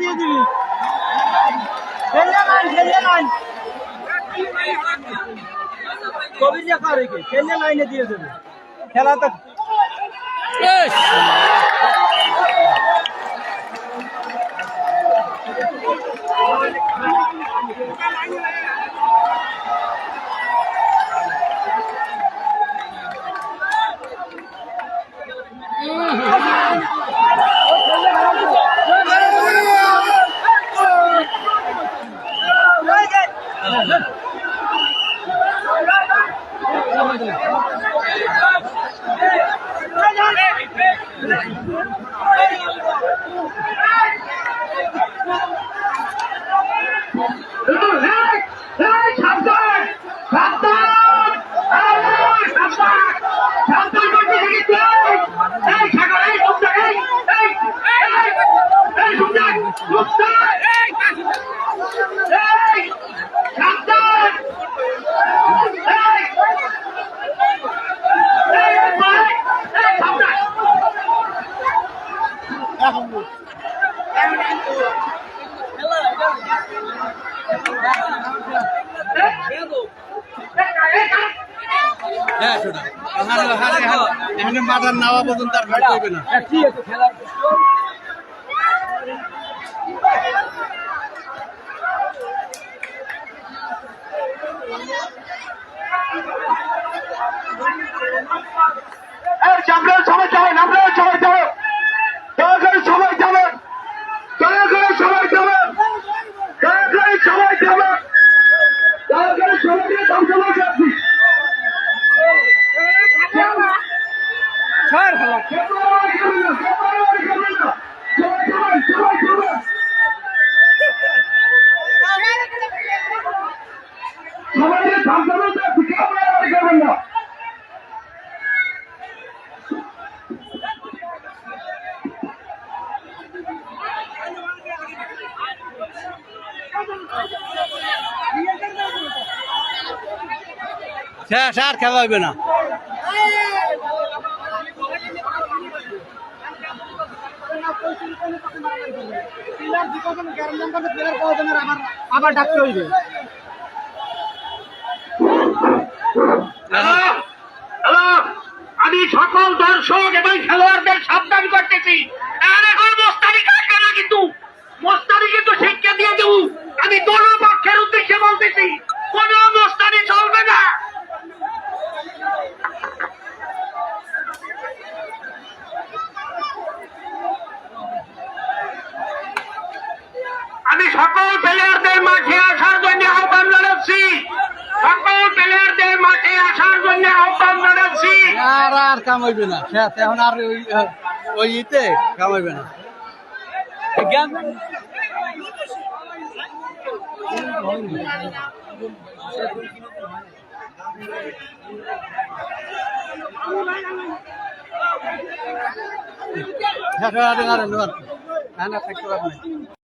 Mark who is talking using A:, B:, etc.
A: দিয়ে দিবি। খেললে লাইন খেললে লাইন কবির রেখা রেখে খেললে লাইনে দিয়ে দেবে। খেলা তো
B: সাবধান
C: এখানে মাথার নাওয়া পর্যন্ত আর
A: আছে খেলা
B: এই সবাই যাবেন আপনারা সবাই
A: ছাড় খেলা
B: করবেন না
C: শেষ আর খেলা হবে না
B: আমি সকল দর্শক এবং খেলোয়াড়দের সাবধান করতেছি। আর এখন মোস্তানি কাটবে কিন্তু। মোস্তানি কিন্তু শিক্ষা দিয়ে দেবো। আমি দোনো পক্ষের উদ্দেশ্যে বলতেছি, কোন মোস্তানি চলবে না আমি সকল প্লেয়ারদের মাঠে আসার জন্য আহ্বান জানাচ্ছি সকল প্লেয়ারদের মাঠে আসার জন্য আহ্বান জানাচ্ছি
C: আর আর কাম হইবে না এখন আর ওই ওই ইতে কাম হইবে না আর আর থাকতে পারবে না